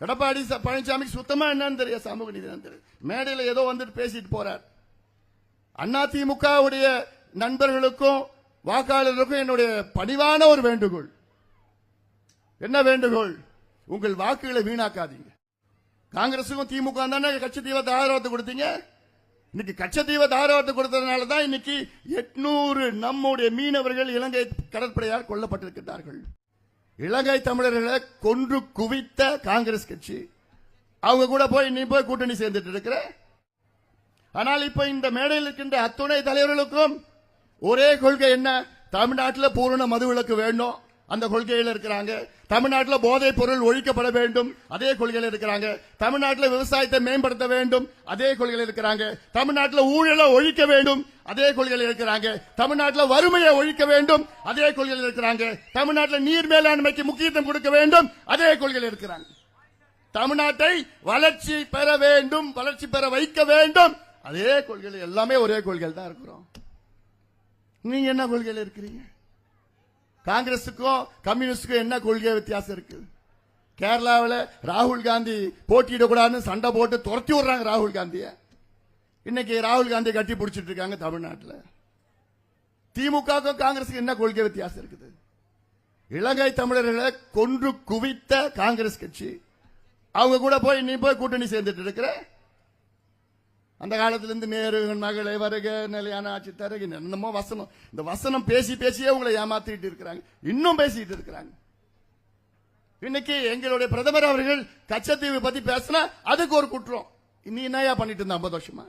எடப்பாடி ச- பழனிசாமிக்கு சுத்தமா என்னன்னு தெரியும் சமூக நீதி தெரியும் மேடையில் ஏதோ வந்துட்டு பேசிட்டு போறார். அதிமுகவுடைய நண்பர்களுக்கும் வாக்காளர்களுக்கும் என்னுடைய பணிவான ஒரு வேண்டுகோள். என்ன வேண்டுகோள்? உங்கள் வாக்குகளை வீணாக்காதீங்க. காங்கிரசுக்கும் திமுக தானே கட்சத்தீவ தாராளத்தை கொடுத்தீங்க? இன்னைக்கு கச்சத்தீவ தாராளத்தை கொடுத்ததுனால தான் இன்னைக்கு எட்நூறு நம்முடைய மீனவர்கள் இலங்கை கடற்படையால் கொல்லப்பட்டிருக்கிறார்கள் இலங்கை தமிழர்களை கொன்று குவித்த காங்கிரஸ் கட்சி. அவங்க கூட போய் நீ போய் கூட்டணி சேர்ந்துட்டு இருக்கிற. ஆனால் இப்ப இந்த மேடையில் இருக்கின்ற அத்துணை தலைவர்களுக்கும் ஒரே கொள்கை என்ன? தமிழ்நாட்டில் பூரண மதுவிலக்கு வேண்டும் அந்த கொள்கையில் இருக்கிறாங்க. தமிழ்நாட்டில் போதைப் பொருள் ஒழிக்கப்பட வேண்டும். அதே கொள்கையில் இருக்கிறாங்க. தமிழ்நாட்டில் விவசாயத்தை மேம்படுத்த வேண்டும். அதே கொள்கையில் இருக்கிறாங்க. தமிழ்நாட்டில் ஊழலை ஒழிக்க வேண்டும். அதே கொள்கையில் இருக்கிறாங்க. தமிழ்நாட்டில் வறுமையை ஒழிக்க வேண்டும். அதே கொள்கையில் இருக்கிறாங்க. தமிழ்நாட்டில் நீர் மேலாண்மைக்கு முக்கியத்துவம் கொடுக்க வேண்டும். அதே கொள்கையில் இருக்கிறாங்க. தமிழ்நாட்டை வளர்ச்சி பெற வேண்டும். வளர்ச்சி பெற வைக்க வேண்டும். அதே கொள்கையில் எல்லாமே ஒரே கொள்கையில் தான் இருக்கிறோம். நீங்க என்ன கொள்கையில் இருக்கிறீங்க? காங்கிரசுக்கும் கம்யூனிஸ்டுக்கும் என்ன கொள்கை வித்தியாசம் இருக்கு? கேரளாவில் ராகுல் காந்தி போட்டியிடக்கூடாதுன்னு சண்டை போட்டு துரத்தி விடுறாங்க ராகுல் காந்தியை. இன்னைக்கு ராகுல் காந்தி கட்டி பிடிச்சிட்டு இருக்காங்க தமிழ்நாட்டில். திமுகவுக்கும் காங்கிரஸுக்கு என்ன கொள்கை வித்தியாசம் இருக்குது? இலங்கை தமிழர்களை கொன்று குவித்த காங்கிரஸ் கட்சி. அவங்க கூட போய் நீ போய் கூட்டணி சேர்ந்துட்டு இருக்கிற அந்த காலத்திலிருந்து நேரு மகளை வருக நிலையான ஆட்சி தருக என்னமோ வசனம். இந்த வசனம் பேசி பேசியே உங்களை ஏமாத்திட்டு இருக்கிறாங்க. இன்னும் பேசிட்டு இருக்கிறாங்க. இன்னைக்கு எங்களுடைய பிரதமர் அவர்கள் கச்சத்தீவு பத்தி பேசினா அதுக்கு ஒரு குற்றம். நீ என்னையா பண்ணிட்டு இருந்த ஐம்பது வருஷமா?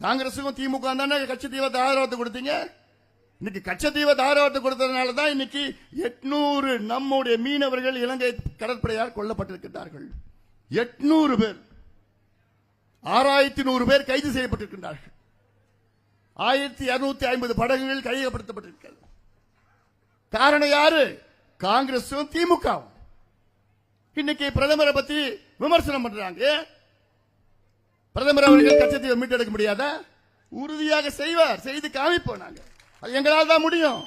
காங்கிரசுக்கும் திமுக தானே கச்சத்தீவை ஆதரவத்தை கொடுத்தீங்க? இன்னைக்கு கச்சத்தீவை தாராவத்தை கொடுத்ததுனால தான் இன்னைக்கு எட்நூறு நம்முடைய மீனவர்கள் இலங்கை கடற்படையால் கொல்லப்பட்டிருக்கிறார்கள் எட்நூறு பேர். ஆறாயிரத்தி நூறு பேர் கைது செய்யப்பட்டிருக்கின்றார்கள். ஆயிரத்தி இருநூத்தி ஐம்பது படகுகள் கையகப்படுத்தப்பட்டிருக்கிறது. காரணம் யாரு? காங்கிரஸும் திமுகவும். இன்னைக்கு பிரதமரை பத்தி விமர்சனம் பண்றாங்க. பிரதமர் அவர்கள் கச்சத்தை மீட்டெடுக்க முடியாத? உறுதியாக செய்வார். செய்து காமிப்போம் நாங்க. அது எங்களால் தான் முடியும்.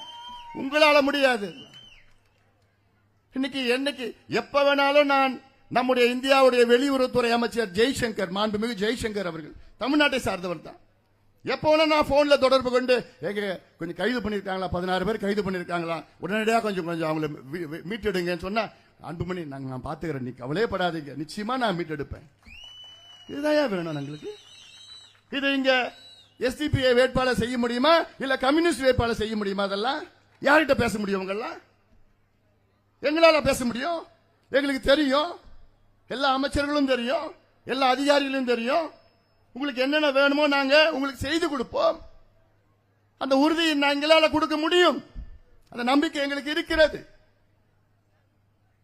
உங்களால முடியாது. இன்னைக்கு என்னைக்கு எப்ப வேணாலும் நான் நம்முடைய இந்தியாவுடைய வெளியுறவுத்துறை அமைச்சர் ஜெய்சங்கர் மாண்புமிகு ஜெய்சங்கர் அவர்கள் தமிழ்நாட்டை சார்ந்தவர் தான் எப்போ நான் போன்ல தொடர்பு கொண்டு எங்க கொஞ்சம் கைது பண்ணிருக்காங்களா? பதினாறு பேர் கைது பண்ணிருக்காங்களா? உடனடியாக கொஞ்சம் கொஞ்சம் அவங்கள மீ- மீட்டெடுங்கன்னு சொன்னா அன்புமணி நாங்க நான் பாத்துக்கிறேன். நீ கவலையே படாதீங்க. நிச்சயமா நான் மீட்டெடுப்பேன். இதுதான் வேணும் எங்களுக்கு இது இங்க எஸ்டிபிஐ வேட்பாளர் செய்ய முடியுமா? இல்ல கம்யூனிஸ்ட் வேட்பாளர் செய்ய முடியுமா அதெல்லாம்? யார்கிட்ட பேச முடியும் உங்கெல்லாம்? எங்களால பேச முடியும்? எங்களுக்கு தெரியும். எல்லா அமைச்சர்களும் தெரியும் எல்லா அதிகாரிகளும் தெரியும். உங்களுக்கு என்னென்ன வேணுமோ நாங்க உங்களுக்கு செய்து கொடுப்போம். அந்த உறுதியை எங்களால கொடுக்க முடியும். அந்த நம்பிக்கை எங்களுக்கு இருக்கிறது.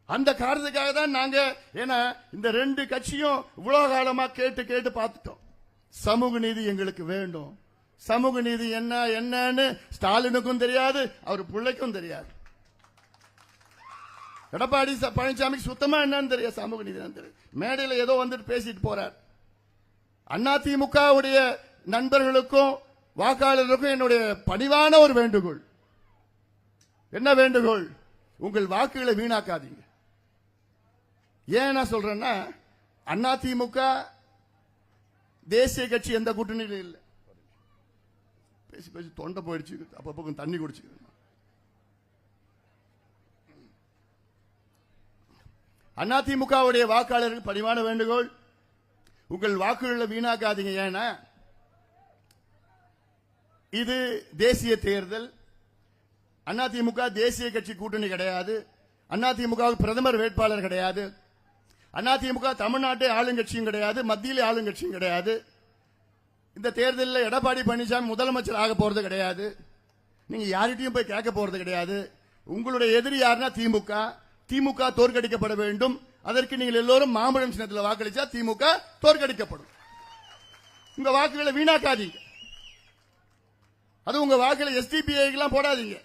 அந்த காரணத்துக்காக தான் நாங்க ஏன்னா இந்த ரெண்டு கட்சியும் இவ்வளவு காலமா கேட்டு கேட்டு பார்த்துட்டோம். சமூக நீதி எங்களுக்கு வேண்டும். சமூக நீதி என்ன என்னன்னு ஸ்டாலினுக்கும் தெரியாது அவர் பிள்ளைக்கும் தெரியாது. எடப்பாடி ச- பழனிசாமிக்கு சுத்தமா என்னன்னு தெரியும் சமூக நீதி தெரியும் மேடையில் ஏதோ வந்துட்டு பேசிட்டு போறார். அதிமுகவுடைய நண்பர்களுக்கும் வாக்காளர்களுக்கும் என்னுடைய பணிவான ஒரு வேண்டுகோள். என்ன வேண்டுகோள்? உங்கள் வாக்குகளை வீணாக்காதீங்க. ஏன் நான் சொல்றேன்னா அதிமுக தேசிய கட்சி எந்த கூட்டணியிலும் இல்லை. பேசி பேசி தொண்டை போயிடுச்சு. அப்பப்போ தண்ணி குடிச்சுக்கிறேன். அதிமுகவுடைய வாக்காளருக்கு பணிவான வேண்டுகோள். உங்கள் வாக்குகளை வீணாக்காதீங்க. ஏன்னா இது தேசிய தேர்தல். அதிமுக தேசிய கட்சி கூட்டணி கிடையாது. அதிமுக பிரதமர் வேட்பாளர் கிடையாது. அதிமுக தமிழ்நாட்டை ஆளுங்கட்சியும் கிடையாது. மத்தியிலே ஆளுங்கட்சியும் கிடையாது. இந்த தேர்தலில் எடப்பாடி பழனிசாமி முதலமைச்சர் ஆக போறது கிடையாது. நீங்க யார்கிட்டையும் போய் கேட்க போறது கிடையாது. உங்களுடைய எதிரி யாருன்னா திமுக. திமுக தோற்கடிக்கப்பட வேண்டும். அதற்கு நீங்கள் எல்லோரும் மாம்பழம் சின்னத்தில் வாக்களிச்சா திமுக தோற்கடிக்கப்படும். உங்க வாக்குகளை வீணாக்காதீங்க. அது உங்க வாக்குகளை எஸ்டிபிஐக்கெல்லாம் போடாதீங்க.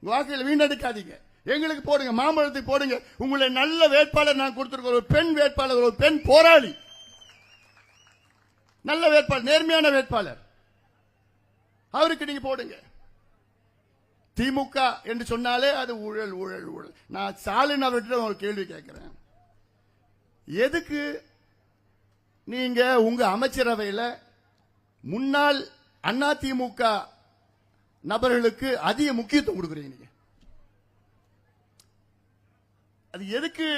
உங்க வாக்குகளை வீணடிக்காதீங்க. எங்களுக்கு போடுங்க மாம்பழத்துக்கு போடுங்க. உங்களை நல்ல வேட்பாளர் நான் கொடுத்திருக்க ஒரு பெண் வேட்பாளர் ஒரு பெண் போராளி. நல்ல வேட்பாளர் நேர்மையான வேட்பாளர். அவருக்கு நீங்க போடுங்க. திமுக என்று சொன்னாலே அது ஊழல் ஊழல் ஊழல். நான் ஸ்டாலின் அவர்கிட்ட ஒரு கேள்வி கேட்கிறேன். எதுக்கு நீங்க உங்க அமைச்சரவையில் முன்னாள் திமுக நபர்களுக்கு அதிக முக்கியத்துவம் கொடுக்குறீங்க நீங்க? அது எதுக்கு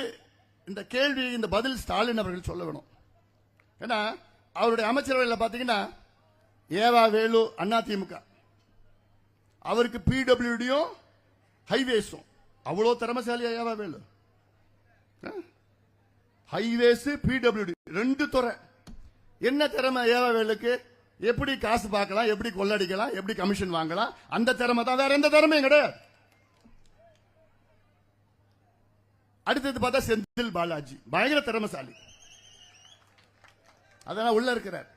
இந்த கேள்வி இந்த பதில் ஸ்டாலின் அவர்கள் சொல்ல வேணும்? ஏன்னா அவருடைய அமைச்சரவையில் பார்த்தீங்கன்னா ஏவா வேலு அதிமுக அவருக்கு பிடபிள்யூடியும் ஹைவேஸும் அவ்வளோ திறமசாலியா ஏவா வேலு ஹைவேஸ் பிடபிள்யூடி ரெண்டு துறை. என்ன திறமை ஏவா வேலுக்கு? எப்படி காசு பார்க்கலாம் எப்படி கொள்ளடிக்கலாம் எப்படி கமிஷன் வாங்கலாம் அந்த திறமை தான். வேற எந்த திறமையும் கிடையாது. அடுத்தது பார்த்தா செந்தில் பாலாஜி. பயங்கர திறமைசாலி. அதெல்லாம் உள்ள இருக்கிறார்.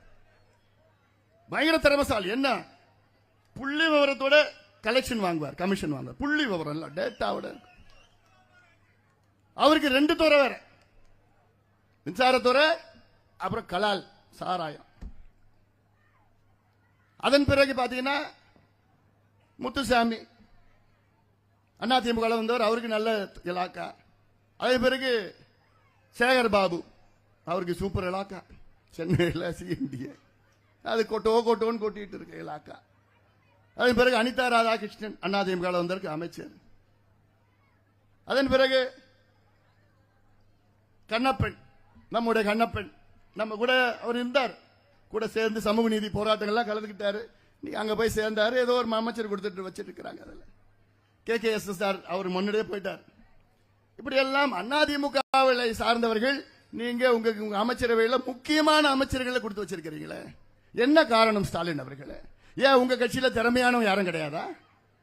பயங்கர திறமைசாலி. என்ன? புள்ளி விவரத்தோட கலெக்ஷன் வாங்குவார் கமிஷன் வாங்குவார். புள்ளி விவரம் இல்ல டேட்டாவோட அவருக்கு ரெண்டு துறை வேற. மின்சாரத்துறை அப்புறம் கலால் சாராயம். அதன் பிறகு பாத்தீங்கன்னா முத்துசாமி அதிமுக வந்தவர் அவருக்கு நல்ல இலாக்கா. அதே பிறகு சேகர் பாபு அவருக்கு சூப்பர் இலாக்கா. சென்னையில் சிஎன்டிஏ அது கொட்டோ கொட்டோன்னு கொட்டிட்டு இருக்கு இலாக்கா. அதன் பிறகு அனிதா ராதாகிருஷ்ணன் அதிமுக வந்ததற்கு அமைச்சர். அதன் பிறகு கண்ணப்பன் நம்முடைய கண்ணப்பன். நம்ம கூட அவர் இருந்தார். கூட சேர்ந்து சமூக நீதி போராட்டங்கள்லாம் கலந்துக்கிட்டாரு. நீ அங்க போய் சேர்ந்தாரு ஏதோ ஒரு அமைச்சர் கொடுத்துட்டு வச்சிருக்கிறாங்க அதில். K K S S R அவர் முன்னாடியே போயிட்டார். இப்படி எல்லாம் அதிமுகவை சார்ந்தவர்கள் நீங்க உங்க அமைச்சரவையில் முக்கியமான அமைச்சர்களை கொடுத்து வச்சிருக்கிறீங்களே. என்ன காரணம் ஸ்டாலின் அவர்களே? ஏன் உங்க கட்சியில திறமையானவங்க யாரும் கிடையாதா?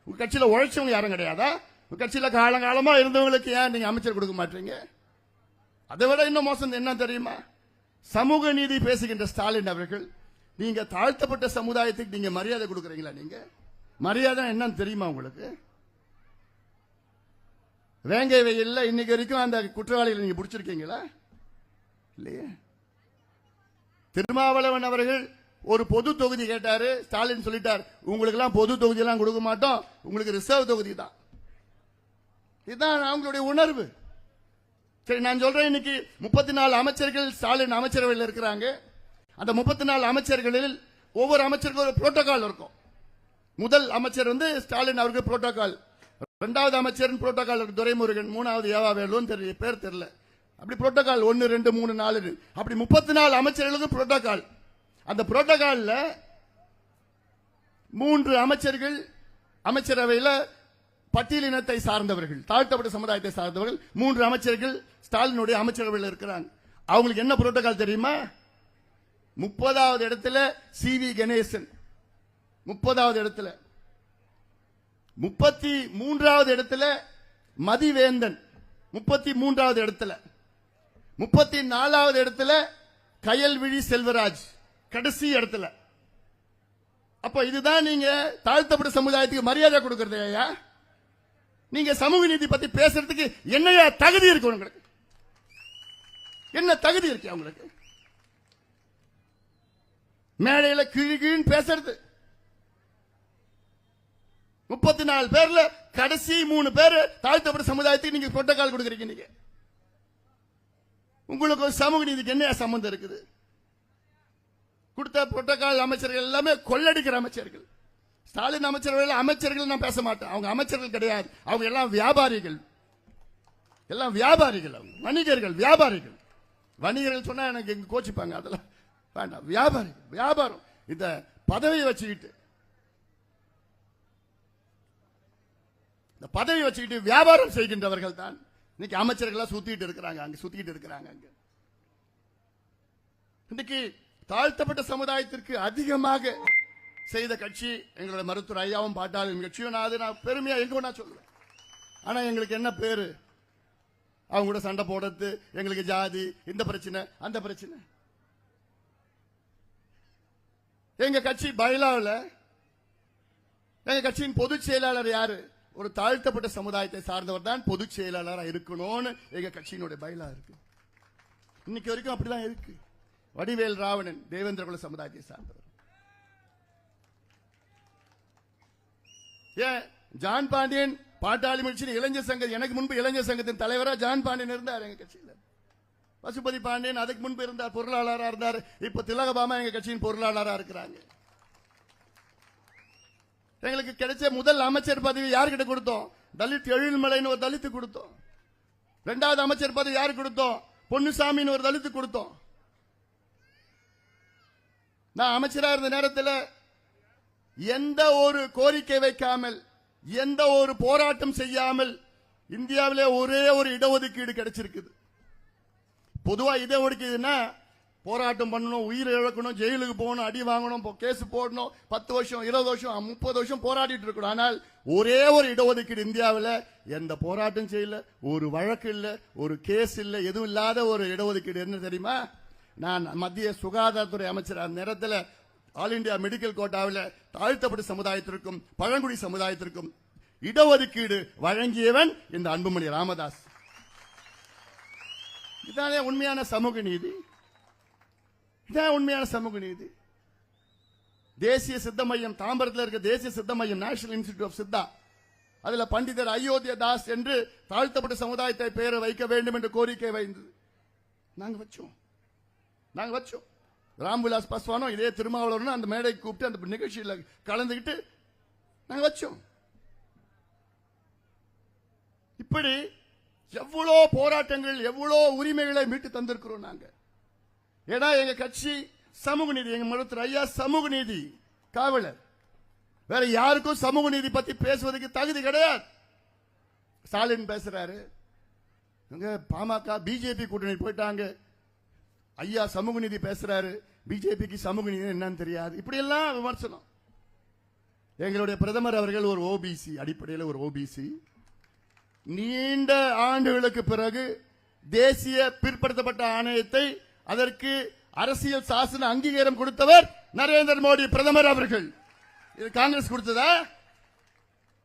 உங்க கட்சியில உழைச்சவங்க யாரும் கிடையாதா? உங்க கட்சியில காலங்காலமா இருந்தவங்களுக்கு ஏன் நீங்க அமைச்சர் கொடுக்க மாட்டீங்க? அதை விட இன்னும் மோசம் என்ன தெரியுமா? சமூக நீதி பேசுகின்ற ஸ்டாலின் அவர்கள் நீங்க தாழ்த்தப்பட்ட சமுதாயத்துக்கு நீங்க மரியாதை கொடுக்கறீங்களா நீங்க? மரியாதை என்னன்னு தெரியுமா உங்களுக்கு? வேங்கை வெயில்ல இன்னைக்கு வரைக்கும் அந்த குற்றவாளிகளை நீங்க பிடிச்சிருக்கீங்களா? இல்லையே. திருமாவளவன் அவர்கள் ஒரு பொது தொகுதி கேட்டாரு ஸ்டாலின் சொல்லிட்டார் உங்களுக்கு எல்லாம் பொது தொகுதி எல்லாம் கொடுக்க மாட்டோம் உங்களுக்கு ரிசர்வ் தொகுதி தான். இதுதான் அவங்களுடைய உணர்வு. சரி நான் சொல்றேன் இன்னைக்கு முப்பத்தி நாலு அமைச்சர்கள் ஸ்டாலின் அமைச்சரவையில் இருக்கிறாங்க. அந்த முப்பத்தி நாலு அமைச்சர்களில் ஒவ்வொரு அமைச்சருக்கும் ஒரு புரோட்டோகால் இருக்கும். முதல் அமைச்சர் வந்து ஸ்டாலின் அவருக்கு புரோட்டோகால் இரண்டாவது அமைச்சர் புரோட்டோகால் இருக்கு. துரைமுருகன் மூணாவது ஏவா வேலுன்னு தெரியல பேர் தெரியல. அப்படி புரோட்டோகால் ஒன்னு ரெண்டு மூணு நாலு அப்படி முப்பத்தி நாலு அமைச்சர்களுக்கு புரோட்டோகால் அந்த புரோட்டோகால்ல மூன்று அமைச்சர்கள் அமைச்சரவையில் பட்டியலினத்தை சார்ந்தவர்கள் தாழ்த்தப்பட்ட சமுதாயத்தை சார்ந்தவர்கள் மூன்று அமைச்சர்கள் ஸ்டாலினுடைய அமைச்சரவையில் இருக்கிறாங்க. அவங்களுக்கு என்ன புரோட்டோகால் தெரியுமா? முப்பதாவது இடத்துல சி வி கணேசன். முப்பதாவது இடத்துல. முப்பத்தி மூன்றாவது இடத்துல மதிவேந்தன். முப்பத்தி மூன்றாவது இடத்துல. முப்பத்தி நாலாவது இடத்துல கயல்விழி செல்வராஜ். கடைசி இடத்துல. அப்ப இதுதான் நீங்க தாழ்த்தப்பட்ட சமுதாயத்துக்கு மரியாதை கொடுக்கறது ஐயா. நீங்க சமூக நீதி பத்தி பேசுறதுக்கு என்னையா தகுதி இருக்கு உங்களுக்கு? என்ன தகுதி இருக்கு உங்களுக்கு? மேடையில கிழி கிழின்னு பேசுறது. முப்பத்தி நாலு பேர்ல கடைசி மூணு பேர் தாழ்த்தப்பட்ட சமுதாயத்துக்கு நீங்க புரோட்டோகால் கொடுக்குறீங்க நீங்க. உங்களுக்கு சமூக நீதிக்கு என்ன சம்பந்தம் இருக்குது? கொடுத்த புரோட்டோகால் அமைச்சர்கள் எல்லாமே கொள்ளடிக்கிற அமைச்சர்கள். ஸ்டாலின் அமைச்சர்கள் அமைச்சர்கள் நான் பேச மாட்டேன். அவங்க அமைச்சர்கள் கிடையாது. அவங்க எல்லாம் வியாபாரிகள். எல்லாம் வியாபாரிகள் அவங்க. வணிகர்கள் வியாபாரிகள். வணிகர்கள் சொன்னா எனக்கு இங்க கோச்சிப்பாங்க. அதெல்லாம் வேண்டாம். வியாபாரிகள் வியாபாரம். இந்த பதவியை வச்சுக்கிட்டு. இந்த பதவி வச்சுக்கிட்டு வியாபாரம் செய்கின்றவர்கள் தான் இன்னைக்கு அமைச்சர்களா சுத்திட்டு இருக்கிறாங்க. அங்க சுத்திட்டு இருக்கிறாங்க அங்க. இன்னைக்கு தாழ்த்தப்பட்ட சமுதாயத்திற்கு அதிகமாக செய்த கட்சி எங்களோட மருத்துவர் ஐயாவும் பாட்டாளின் கட்சியும் நான் அது நான் பெருமையா எங்க நான் சொல்லுவேன். ஆனா எங்களுக்கு என்ன பேரு? அவங்க கூட சண்டை போடுறது எங்களுக்கு ஜாதி இந்த பிரச்சனை அந்த பிரச்சனை. எங்க கட்சி பைலாவில் எங்க கட்சியின் பொதுச் செயலாளர் யாரு? ஒரு தாழ்த்தப்பட்ட சமுதாயத்தை சார்ந்தவர் தான் பொதுச் செயலாளராக இருக்கணும்னு எங்க கட்சியினுடைய பயிலா இருக்கு. இன்னைக்கு வரைக்கும் அப்படிதான் இருக்கு. வடிவேல் ராவணன் தேவேந்திரகுல சமுதாயத்தை சார்ந்தவர். ஏன்? ஜான் பாண்டியன் பாட்டாளி முயற்சி இளைஞர் சங்க எனக்கு முன்பு இளைஞர் சங்கத்தின் தலைவரா ஜான் பாண்டியன் இருந்தார் எங்க கட்சியில். பசுபதி பாண்டியன் அதுக்கு முன்பு இருந்தார் பொருளாளராக இருந்தார். இப்ப திலகபாமா எங்க கட்சியின் பொருளாளராக இருக்கிறாங்க. எங்களுக்கு கிடைச்ச முதல் அமைச்சர் பதவி யாருக்கிட்ட கொடுத்தோம்? தலித் எழில்மலைன்னு ஒரு தலித்து கொடுத்தோம். ரெண்டாவது அமைச்சர் பதவி யாருக்கு கொடுத்தோம்? பொன்னுசாமின்னு ஒரு தலித்து கொடுத்தோம். நான் அமைச்சராக இருந்த நேரத்தில் எந்த ஒரு கோரிக்கை வைக்காமல் எந்த ஒரு போராட்டம் செய்யாமல் இந்தியாவிலே ஒரே ஒரு இடஒதுக்கீடு கிடைச்சிருக்குது. இதை இடஒதுக்கீடுன்னா போராட்டம் பண்ணணும் உயிர் இழக்கணும் ஜெயிலுக்கு போகணும் அடி வாங்கணும் கேஸ் போடணும் பத்து வருஷம் இருபது வருஷம் முப்பது வருஷம் போராடிட்டு இருக்கணும். ஆனால் ஒரே ஒரு இடஒதுக்கீடு இந்தியாவில் எந்த போராட்டம் செய்யல ஒரு வழக்கு இல்லை ஒரு கேஸ் இல்லை எதுவும் இல்லாத ஒரு இடஒதுக்கீடு என்ன தெரியுமா? நான் மத்திய சுகாதாரத்துறை அமைச்சர் அந்த நேரத்தில் ஆல் இந்தியா மெடிக்கல் கோட்டாவில் தாழ்த்தப்பட்ட சமுதாயத்திற்கும் பழங்குடி சமுதாயத்திற்கும் இடஒதுக்கீடு வழங்கியவன் இந்த அன்புமணி ராமதாஸ். இதானே உண்மையான சமூக நீதி. இதான் உண்மையான சமூக நீதி. தேசிய சித்த மையம் தாம்பரத்தில் இருக்க தேசிய சித்த மையம் நேஷனல் இன்ஸ்டிடியூட் ஆஃப் சித்தா அதுல பண்டிதர் அயோத்திய தாஸ் என்று தாழ்த்தப்பட்ட சமுதாயத்தை பெயரை வைக்க வேண்டும் என்று கோரிக்கை வைந்தது நாங்க வச்சோம். நாங்க வச்சோம். ராம்விலாஸ் பஸ்வானோ இதே திருமாவளவனும் அந்த மேடைக்கு கூப்பிட்டு அந்த நிகழ்ச்சியில் கலந்துக்கிட்டு நாங்க வச்சோம். இப்படி எவ்வளோ போராட்டங்கள் எவ்வளோ உரிமைகளை மீட்டு தந்திருக்கிறோம் நாங்க. ஏன்னா எங்க கட்சி சமூக நீதி எங்க மருத்துவர் ஐயா சமூக நீதி காவலர். வேற யாருக்கும் சமூக நீதி பத்தி பேசுவதற்கு தகுதி கிடையாது. ஸ்டாலின் பேசுறாரு. பாமக பிஜேபி கூட்டணி போயிட்டாங்க. ஐயா சமூக நீதி பேசுறாரு. பிஜேபிக்கு சமூக நீதி என்னன்னு தெரியாது. இப்படி எல்லாம் விமர்சனம். எங்களுடைய பிரதமர் அவர்கள் ஒரு ஓபிசி அடிப்படையில் ஒரு ஓபிசி நீண்ட ஆண்டுகளுக்கு பிறகு தேசிய பிற்படுத்தப்பட்ட ஆணையத்தை அதற்கு அரசியல் சாசன அங்கீகாரம் கொடுத்தவர் நரேந்திர மோடி பிரதமர் அவர்கள். இது காங்கிரஸ் கொடுத்ததா?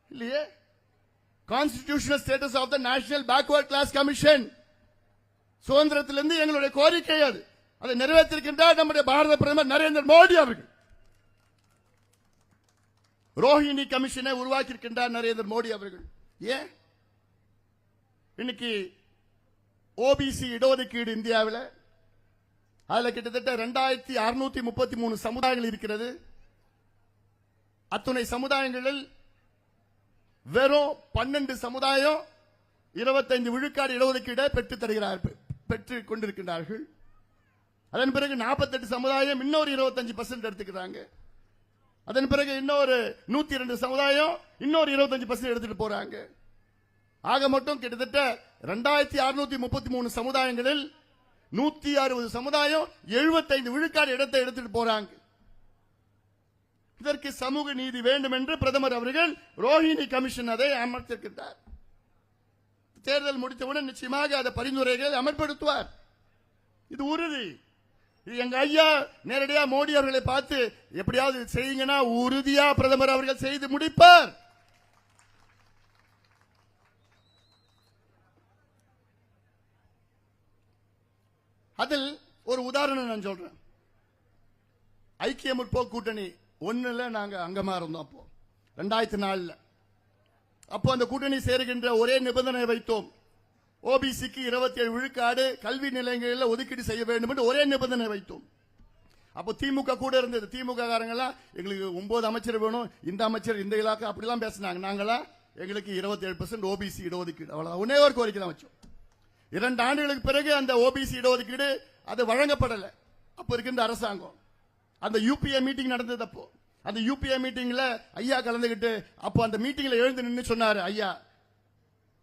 இல்லையே? Constitutional status of the national backward class commission சுதந்திரத்திலிருந்து எங்களுடைய கோரிக்கை அது. அதை நிறைவேற்றிருக்கின்றார் நம்முடைய பாரத பிரதமர் நரேந்திர மோடி அவர்கள். ரோஹிணி கமிஷனை உருவாக்கியிருக்கின்றார் நரேந்திர மோடி அவர்கள். ஏன்? இன்னைக்கு ஓபிசி இடஒதுக்கீடு இந்தியாவில் அதில் கிட்டத்தட்ட ரெண்டாயிரத்தி அறுநூத்தி முப்பத்தி மூணு சமுதாயங்கள் இருக்கிறது. அத்துணை சமுதாயங்களில் வெறும் பன்னெண்டு சமுதாயம் இருபத்தைந்து விழுக்காடு இடஒதுக்கீடை பெற்று தருகிறார்கள். பெற்று கொண்டிருக்கின்றார்கள் அதன் பிறகு நாற்பத்தெட்டு சமுதாயம் இன்னொரு இருபத்தஞ்சு பர்சன்ட் எடுத்துக்கிறாங்க. அதன் பிறகு இன்னொரு நூத்தி ரெண்டு சமுதாயம் இன்னொரு இருபத்தஞ்சு பர்சன்ட் எடுத்துட்டு போறாங்க. ஆக மட்டும் கிட்டத்தட்ட ரெண்டாயிரத்தி அறுநூத்தி முப்பத்தி மூணு சமுதாயங்களில் நூத்தி அறுபது சமுதாயம் எழுபத்தைந்து விழுக்காடு இடத்தை எடுத்துட்டு போறாங்க. இதற்கு சமூக நீதி வேண்டும் என்று பிரதமர் அவர்கள் ரோஹிணி கமிஷன் அதை அமர்த்திருக்கிறார் தேர்தல் முடித்தவுடன் நிச்சயமாக அதை பரிந்துரைகளை அமல்படுத்துவார். இது உறுதி. இது எங்க ஐயா நேரடியாக மோடி அவர்களை பார்த்து எப்படியாவது செய்யுங்கன்னா உறுதியா பிரதமர் அவர்கள் செய்து முடிப்பார். அதில் ஒரு உதாரணம் நான் சொல்றேன். ஐக்கிய முற்போக்கு கூட்டணி ஒன்னுல நாங்க அங்கமா இருந்தோம் அப்போ. ரெண்டாயிரத்தி நாலுல. அப்போ அந்த கூட்டணி சேருகின்ற ஒரே நிபந்தனை வைத்தோம். ஓபிசிக்கு இருபத்தி ஏழு விழுக்காடு கல்வி நிலையங்களில் ஒதுக்கீடு செய்ய வேண்டும் என்று ஒரே நிபந்தனை வைத்தோம். அப்போ திமுக கூட இருந்தது. திமுக காரங்கெல்லாம் எங்களுக்கு ஒன்பது அமைச்சர் வேணும் இந்த அமைச்சர் இந்த இலாக்கா அப்படிலாம் பேசினாங்க. நாங்களா எங்களுக்கு இருபத்தி ஏழு பர்சன்ட் ஓபிசி இடஒதுக்கீடு. அவ்வளோ ஒன்னே ஒரு கோரிக்கை தான் வச்சோம். இரண்டு ஆண்டுகளுக்கு பிறகு அந்த ஓபிசி இடஒதுக்கீடு அது வழங்கப்படலை. அப்போ இருக்கின்ற அரசாங்கம். அந்த யூபிஏ மீட்டிங் நடந்தது அப்போ. அந்த யூபிஏ மீட்டிங்ல ஐயா கலந்துகிட்டு அப்போ அந்த மீட்டிங்ல எழுந்து நின்று சொன்னாரு ஐயா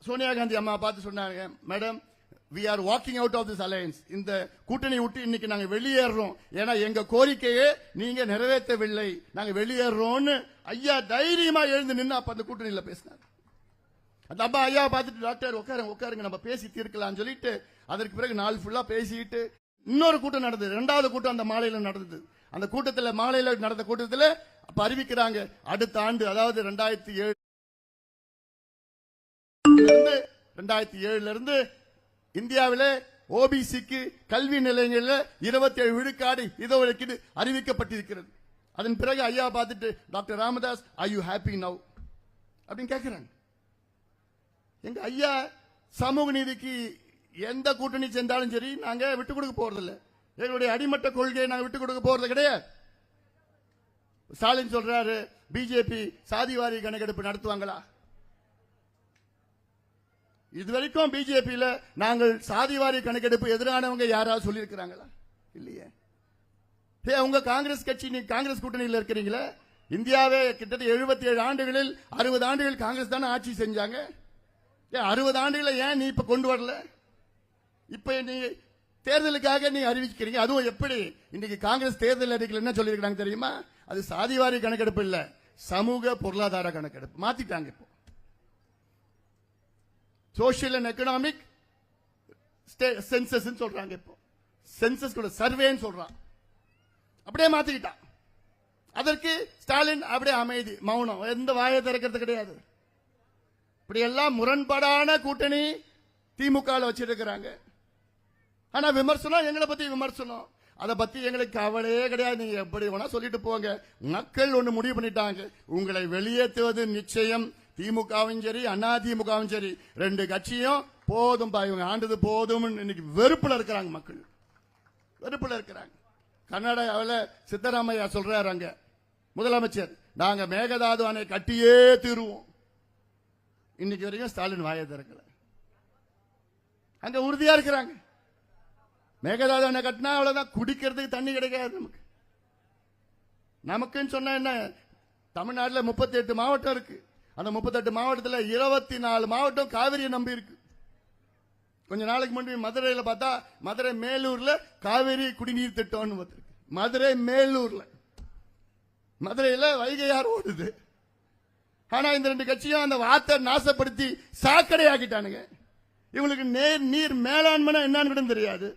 சோனியா காந்தி அம்மா பார்த்து சொன்னாங்க madam we are walking out of this alliance இந்த கூட்டணி விட்டு இன்னைக்கு நாங்க வெளியேறோம் ஏன்னா எங்க கோரிக்கையே நீங்க நிறைவேற்றவில்லை. நாங்க வெளியேறோம்னு ஐயா தைரியமா எழுந்து நின்று அப்ப அந்த கூட்டணியில பேசினார். அந்த அம்மா ஐயா பார்த்துட்டு டாக்டர் உட்காருங்க உட்காருங்க நம்ம பேசி தீர்க்கலாம்னு சொல்லிட்டு அதற்கு பிறகு நாள் ஃபுல்லா பேசிட்டு இன்னொரு கூட்டம் நடந்தது. ரெண்டாவது கூட்டம் அந்த மாலையில நடந்தது. அந்த கூட்டத்தில் மாலையில் நடந்த கூட்டத்தில் அப்ப அறிவிக்கிறாங்க அடுத்த ஆண்டு அதாவது ரெண்டாயிரத்தி ஏழு ரெண்டாயிரத்தி ஏழுல இருந்து இந்தியாவிலே ஓபிசிக்கு கல்வி நிலையங்களில் இருபத்தி ஏழு விழுக்காடு இடஒதுக்கீடு அறிவிக்கப்பட்டிருக்கிறது. அதன் பிறகு ஐயா பார்த்துட்டு doctor Ramadoss I you happy now அப்படின்னு கேட்கிறாங்க எங்க ஐயா சமூக நீதிக்கு எந்த கூட்டணி சேர்ந்தாலும் சரி நாங்க விட்டு கொடுக்க போறதில்ல. எங்களுடைய அடிமட்ட கொள்கையை நாங்கள் விட்டு கொடுக்க போறது கிடையாது. ஸ்டாலின் சொல்றாரு பிஜேபி சாதிவாரி கணக்கெடுப்பு நடத்துவாங்களா? இதுவரைக்கும் பிஜேபியில நாங்கள் சாதிவாரி கணக்கெடுப்பு எதிரானவங்க யாராவது சொல்லியிருக்கிறாங்களா? இல்லையே. ஏ உங்க காங்கிரஸ் கட்சி நீ காங்கிரஸ் கூட்டணியில் இருக்கிறீங்களே? இந்தியாவே கிட்டத்தட்ட 77 ஏழு ஆண்டுகளில் அறுபது ஆண்டுகள் காங்கிரஸ் தானே ஆட்சி செஞ்சாங்க? ஏன் அறுபது ஆண்டுகளை ஏன் நீ இப்ப கொண்டு வரல? இப்ப நீ தேர்தலுக்காக நீ அறிவிக்கிறீங்க. அதுவும் எப்படி? இன்னைக்கு காங்கிரஸ் தேர்தல் அறிக்கையில் என்ன சொல்லியிருக்காங்க தெரியுமா? அது சாதிவாரி கணக்கெடுப்பு இல்ல. சமூக பொருளாதார கணக்கெடுப்பு. மாத்திட்டாங்க இப்போ. சோசியல் அண்ட் எக்கனாமிக் சென்சஸ் சொல்றாங்க இப்போ. சென்சஸ் கூட சர்வேன்னு சொல்றான். அப்படியே மாத்திக்கிட்டான். அதற்கு ஸ்டாலின் அப்படியே அமைதி மௌனம். எந்த வாயை திறக்கிறது கிடையாது. இப்படி எல்லாம் முரண்பாடான கூட்டணி திமுக வச்சிருக்கிறாங்க. ஆனா விமர்சனம் எங்களை பத்தி விமர்சனம். அதை பத்தி எங்களுக்கு கவலையே கிடையாது. நீங்க எப்படி வேணா சொல்லிட்டு போங்க. மக்கள் ஒண்ணு முடிவு பண்ணிட்டாங்க. உங்களை வெளியேற்றுவது நிச்சயம். திமுகவும் சரி அண்ணா திமுகவும் சரி. ரெண்டு கட்சியும் போதும் பா இவங்க ஆண்டது போதும் இன்னைக்கு வெறுப்புல இருக்கிறாங்க மக்கள். வெறுப்புல இருக்கிறாங்க. கர்நாடகாவில் சித்தராமையா சொல்றாரு அங்க. முதலமைச்சர் நாங்க மேகதாது அணை கட்டியே தீருவோம். இன்னைக்கு வரைக்கும் ஸ்டாலின் வாயை திறக்கல. அங்க உறுதியா இருக்கிறாங்க. மேகதாது அணை கட்டினா அவ்வளவுதான். குடிக்கிறதுக்கு தண்ணி கிடைக்காது நமக்கு. நமக்குன்னு சொன்னால் என்ன? தமிழ்நாட்டில் முப்பத்தி எட்டு மாவட்டம் இருக்கு. அந்த முப்பத்தெட்டு மாவட்டத்தில் இருபத்தி நாலு மாவட்டம் காவிரியை நம்பி இருக்கு. கொஞ்ச நாளைக்கு முன்னாடி மதுரையில் பார்த்தா மதுரை மேலூர்ல காவிரி குடிநீர் திட்டம்னு பார்த்துருக்கு மதுரை மேலூர்ல. மதுரையில் வைகையார் ஓடுது. ஆனால் இந்த ரெண்டு கட்சியும் அந்த வார்த்தை நாசப்படுத்தி சாக்கடை ஆக்கிட்டானுங்க இவங்களுக்கு நேர் நீர் மேலாண்மைனா என்னன்னு தெரியாது.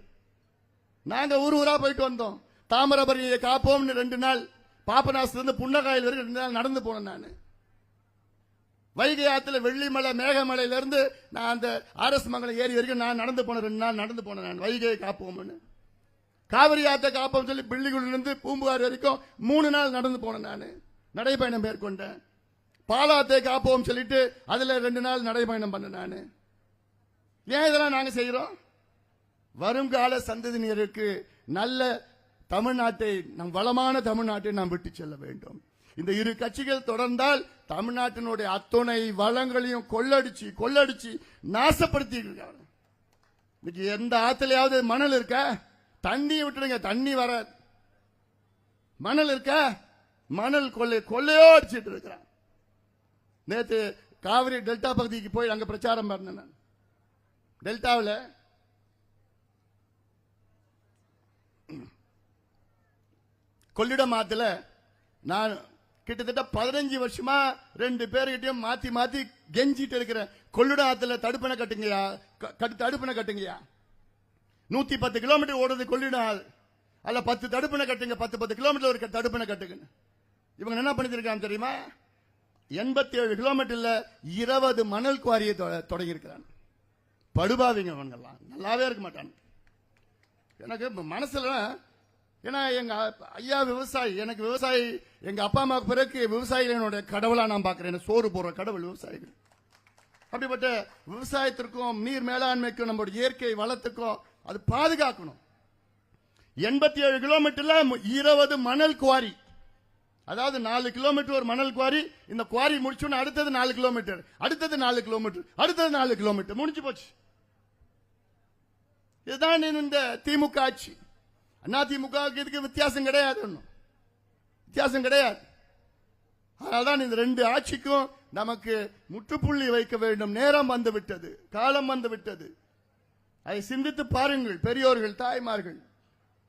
நாங்க ஊர் ஊரா போயிட்டு வந்தோம். தாமிரபரணியை காப்போம்னு ரெண்டு நாள் பாபநாசத்திலிருந்து புன்னகாயில் வரைக்கும் ரெண்டு நாள் நடந்து போனேன் நான். வைகை ஆத்துல வெள்ளிமலை மேகமலையிலேருந்து நான் அந்த ஆர்எஸ் மங்கலம் ஏரி வரைக்கும் நான் நடந்து போனேன் ரெண்டு நாள் நடந்து போனேன் நான் வைகையை காப்போம்னு. காவிரி ஆத்த காப்போம் சொல்லி பிள்ளைகுடில பூம்புகார் வரைக்கும் மூணு நாள் நடந்து போனேன் நான் நடைபயணம் மேற்கொண்டேன். பாலாத்தை காப்போம் சொல்லிட்டு அதுல ரெண்டு நாள் நடைபயணம் பண்ணேன் நான். ஏன் இதெல்லாம் நாங்க செய்யறோம் வருங்கால சந்ததியினருக்கு நல்ல தமிழ்நாட்டை நம் வளமான தமிழ்நாட்டை நாம் விட்டு செல்ல வேண்டும். இந்த இரு கட்சிகள் தொடர்ந்தால் தமிழ்நாட்டினுடைய அத்துணை வளங்களையும் கொள்ளடிச்சு கொள்ளடிச்சு நாசப்படுத்தி இருக்காங்க இன்னைக்கு எந்த ஆத்துலயாவது மணல் இருக்கா? தண்ணி விட்டுடுங்க தண்ணி வர. மணல் இருக்கா? மணல் கொள்ளை கொள்ளையோ அடிச்சிட்டு இருக்கிறான். நேற்று காவிரி டெல்டா பகுதிக்கு போய் அங்க பிரச்சாரம் பண்ணேன் நான். டெல்டாவில் கொள்ளிடம் ஆத்துல நான் கிட்டத்தட்ட பதினஞ்சு வருஷமா ரெண்டு பேர்கிட்டயும் மாத்தி மாத்தி கெஞ்சிட்டு இருக்கிறேன். கொள்ளிடம் ஆத்துல தடுப்பணை கட்டுங்கயா கட்டு- தடுப்பணை கட்டுங்கயா நூத்தி பத்து கிலோமீட்டர் ஓடுறது கொள்ளிடம் ஆறு அதுல பத்து தடுப்பணை கட்டுங்க. பத்து பத்து கிலோமீட்டர் ஒரு தடுப்பணை கட்டுங்க இவங்க என்ன பண்ணிருக்காங்க தெரியுமா? எண்பத்தி ஏழு கிலோமீட்டர்ல இருபது மணல் குவாரியை தொ- தொடங்கியிருக்கிறாங்க. படுபாவிங்க அவங்கெல்லாம் நல்லாவே இருக்க மாட்டாங்க. எனக்கு மனசுல ஏன்னா எங்க ஐயா விவசாயி எனக்கு விவசாயி எங்க அப்பா அம்மாவுக்கு பிறகு விவசாயிகளுடைய கடவுளா நான் பாக்குறேன் எனக்கு சோறு போடுற கடவுள் விவசாயிகள். அப்படிப்பட்ட விவசாயத்திற்கும் நீர் மேலாண்மைக்கும் நம்மளுடைய இயற்கை வளத்துக்கும் அது பாதுகாக்கணும். எண்பத்தி ஏழு கிலோமீட்டர்ல இருபது மணல் குவாரி. அதாவது நாலு கிலோமீட்டர் ஒரு மணல் குவாரி. இந்த குவாரி முடிச்சோன்னு அடுத்தது நாலு கிலோமீட்டர் அடுத்தது நாலு கிலோமீட்டர் அடுத்தது நாலு கிலோமீட்டர் முடிஞ்சு போச்சு. இதுதான் இந்த திமுக ஆட்சி. அண்ணா இதுக்கு வித்தியாசம் கிடையாது ஒன்றும் வித்தியாசம் கிடையாது. அதனால்தான் இந்த ரெண்டு ஆட்சிக்கும் நமக்கு முற்றுப்புள்ளி வைக்க வேண்டும். நேரம் வந்து விட்டது காலம் வந்துவிட்டது. அதை சிந்தித்து பாருங்கள் பெரியோர்கள் தாய்மார்கள்.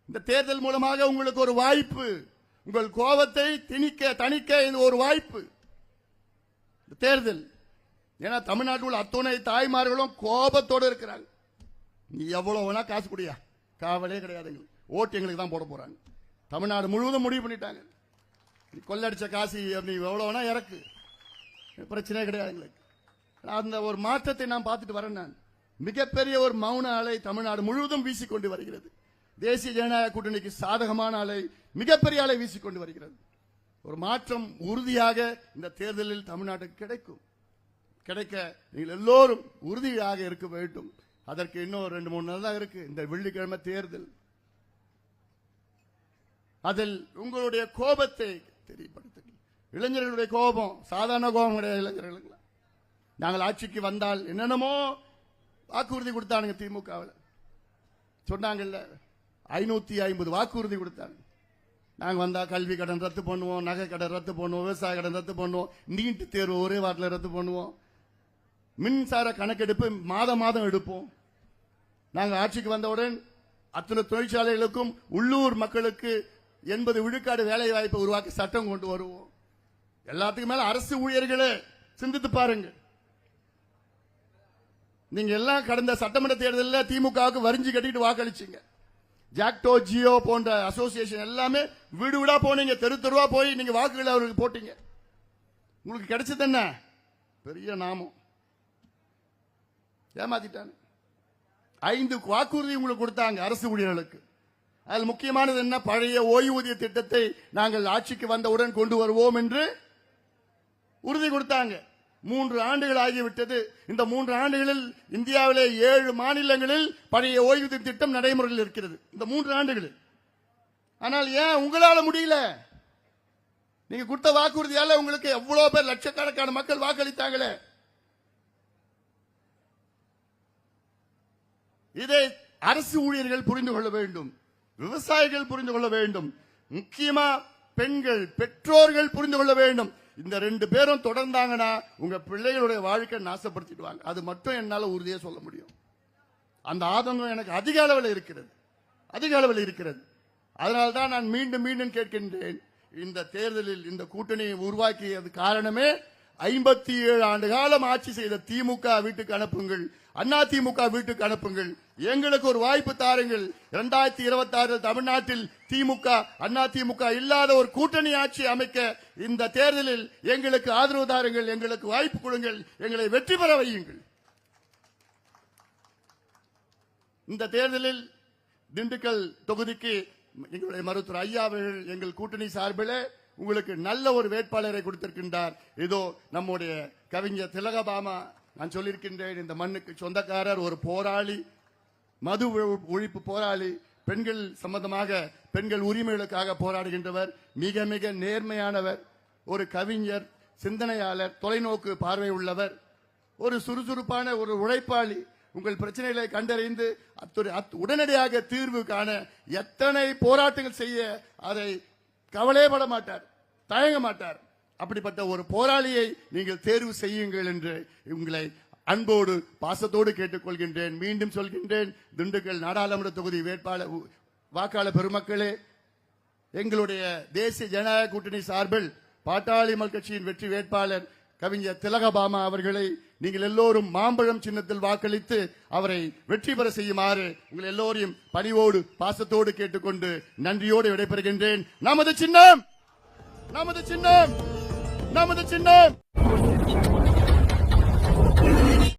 இந்த தேர்தல் மூலமாக உங்களுக்கு ஒரு வாய்ப்பு. உங்கள் கோபத்தை திணிக்க தணிக்க இது ஒரு வாய்ப்பு. இந்த தேர்தல். ஏன்னா தமிழ்நாட்டில் உள்ள அத்துணை தாய்மார்களும் கோபத்தோடு இருக்கிறாங்க. நீ எவ்வளவு வேணா காசு குடியா? காவலே கிடையாது ஓட்டு எங்களுக்கு தான் போட போறாங்க. தமிழ்நாடு முழுவதும் முடிவு பண்ணிட்டாங்க. நீ கொள்ளடிச்ச காசு நீ வேணா இறக்கு. பிரச்சனையே கிடையாது எங்களுக்கு. அந்த ஒரு மாற்றத்தை நான் பார்த்துட்டு வரேன் நான். மிகப்பெரிய ஒரு மௌன அலை தமிழ்நாடு முழுவதும் வீசிக்கொண்டு வருகிறது. தேசிய ஜனநாயக கூட்டணிக்கு சாதகமான அலை மிகப்பெரிய அலை வீசிக்கொண்டு வருகிறது. ஒரு மாற்றம் உறுதியாக இந்த தேர்தலில் தமிழ்நாட்டுக்கு கிடைக்கும். கிடைக்க நீங்கள் எல்லோரும் உறுதியாக இருக்க வேண்டும். அதற்கு இன்னும் ரெண்டு மூணு நாள் தான் இருக்கு. இந்த வெள்ளிக்கிழமை தேர்தல். அதில் உங்களுடைய கோபத்தை தெரியப்படுத்துங்கள். இளைஞர்களுடைய கோபம் சாதாரண கோபம் கிடையாது இளைஞர்களுக்கு நாங்கள் ஆட்சிக்கு வந்தால் என்னென்னமோ வாக்குறுதி கொடுத்தானுங்க திமுகவில். சொன்னாங்கல்ல ஐநூற்றி ஐம்பது வாக்குறுதி கொடுத்தாங்க. நாங்கள் வந்தால் கல்வி கடன் ரத்து பண்ணுவோம் நகை கடன் ரத்து பண்ணுவோம் விவசாய கடன் ரத்து பண்ணுவோம் நீட்டு தேர்வு ஒரே வாரத்தில் ரத்து பண்ணுவோம். மின்சார கணக்கெடுப்பு மாதம் மாதம் எடுப்போம். நாங்கள் ஆட்சிக்கு வந்தவுடன் அத்தனை தொழிற்சாலைகளுக்கும் உள்ளூர் மக்களுக்கு எண்பது விழுக்காடு வேலை வாய்ப்பை உருவாக்கி சட்டம் கொண்டு வருவோம். எல்லாத்துக்கும் மேல அரசு ஊழியர்களே சிந்தித்து பாருங்க. நீங்க எல்லாம் கடந்த சட்டமன்ற தேர்தலில் திமுகவுக்கு வரிஞ்சு கட்டிட்டு வாக்களிச்சீங்க. ஜாக்டோ ஜியோ போன்ற அசோசியேஷன் எல்லாமே வீடு வீடா போனீங்க. தெரு தெருவா போய் நீங்க வாக்குகள் அவருக்கு போட்டீங்க. உங்களுக்கு கிடைச்சது என்ன? பெரிய நாமம். ஏமாத்திட்டாங்க ஐந்து வாக்குறுதி உங்களுக்கு கொடுத்தாங்க அரசு ஊழியர்களுக்கு. அதில் முக்கியமானது என்ன? பழைய ஓய்வூதிய திட்டத்தை நாங்கள் ஆட்சிக்கு வந்தவுடன் கொண்டு வருவோம் என்று உறுதி கொடுத்தாங்க. மூன்று ஆண்டுகள் ஆகிவிட்டது. இந்த மூன்று ஆண்டுகளில் இந்தியாவிலே ஏழு மாநிலங்களில் பழைய ஓய்வூதிய திட்டம் நடைமுறையில் இருக்கிறது. இந்த மூன்று ஆண்டுகளில். ஆனால் ஏன் உங்களால முடியல? நீங்க கொடுத்த வாக்குறுதியால உங்களுக்கு எவ்வளவு பேர் லட்சக்கணக்கான மக்கள் வாக்களித்தாங்களே? இதை அரசு ஊழியர்கள் புரிந்து கொள்ள வேண்டும். விவசாயிகள் புரிந்து கொள்ள வேண்டும். முக்கியமா பெண்கள் பெற்றோர்கள் புரிந்து கொள்ள வேண்டும். இந்த ரெண்டு பேரும் தொடர்ந்தாங்கன்னா உங்க பிள்ளைகளுடைய வாழ்க்கை நாசப்படுத்திடுவாங்க. அது மட்டும் என்னால உறுதியாக சொல்ல முடியும். அந்த ஆதங்கம் எனக்கு அதிக அளவில் இருக்கிறது. அதிக அளவில் இருக்கிறது. அதனால்தான் நான் மீண்டும் மீண்டும் கேட்கின்றேன். இந்த தேர்தலில் இந்த கூட்டணியை உருவாக்கியது காரணமே ஐம்பத்தி ஏழு ஆண்டு காலம் ஆட்சி செய்த திமுக வீட்டுக்கு அனுப்புங்கள். அண்ணா திமுக வீட்டுக்கு அனுப்புங்கள். எங்களுக்கு ஒரு வாய்ப்பு தாருங்கள். இரண்டாயிரத்தி இருபத்தி ஆறு தமிழ்நாட்டில் திமுக அண்ணா திமுக இல்லாத ஒரு கூட்டணி ஆட்சி அமைக்க இந்த தேர்தலில் எங்களுக்கு ஆதரவு தாருங்கள். எங்களுக்கு வாய்ப்பு கொடுங்கள். எங்களை வெற்றி பெற வையுங்கள். இந்த தேர்தலில் திண்டுக்கல் தொகுதிக்கு எங்களுடைய மருத்துவர் ஐயா அவர்கள் எங்கள் கூட்டணி சார்பில் உங்களுக்கு நல்ல ஒரு வேட்பாளரை கொடுத்திருக்கின்றார். இதோ நம்முடைய கவிஞர் திலகபாமா நான் சொல்லியிருக்கின்றேன் இந்த மண்ணுக்கு சொந்தக்காரர் ஒரு போராளி மது ஒழிப்பு போராளி பெண்கள் சம்பந்தமாக பெண்கள் உரிமைகளுக்காக போராடுகின்றவர் மிக மிக நேர்மையானவர் ஒரு கவிஞர் சிந்தனையாளர் தொலைநோக்கு பார்வை உள்ளவர் ஒரு சுறுசுறுப்பான ஒரு உழைப்பாளி. உங்கள் பிரச்சனைகளை கண்டறிந்து உடனடியாக தீர்வு காண எத்தனை போராட்டங்கள் செய்ய அதை கவலைப்பட மாட்டார் தயங்க மாட்டார். அப்படிப்பட்ட ஒரு போராளியை நீங்கள் தேர்வு செய்யுங்கள் என்று உங்களை அன்போடு பாசத்தோடு கேட்டுக்கொள்கின்றேன். மீண்டும் சொல்கின்றேன் திண்டுக்கல் நாடாளுமன்ற தொகுதி வேட்பாளர் வாக்காளர் பெருமக்களே எங்களுடைய தேசிய ஜனநாயக கூட்டணி சார்பில் பாட்டாளி மல் கட்சியின் வெற்றி வேட்பாளர் கவிஞர் திலகபாமா அவர்களை நீங்கள் எல்லோரும் மாம்பழம் சின்னத்தில் வாக்களித்து அவரை வெற்றி பெற செய்யுமாறு உங்கள் எல்லோரையும் பணிவோடு பாசத்தோடு கேட்டுக்கொண்டு நன்றியோடு விடைபெறுகின்றேன். நமது சின்னம்! நமது சின்னம்! நமது சின்னம்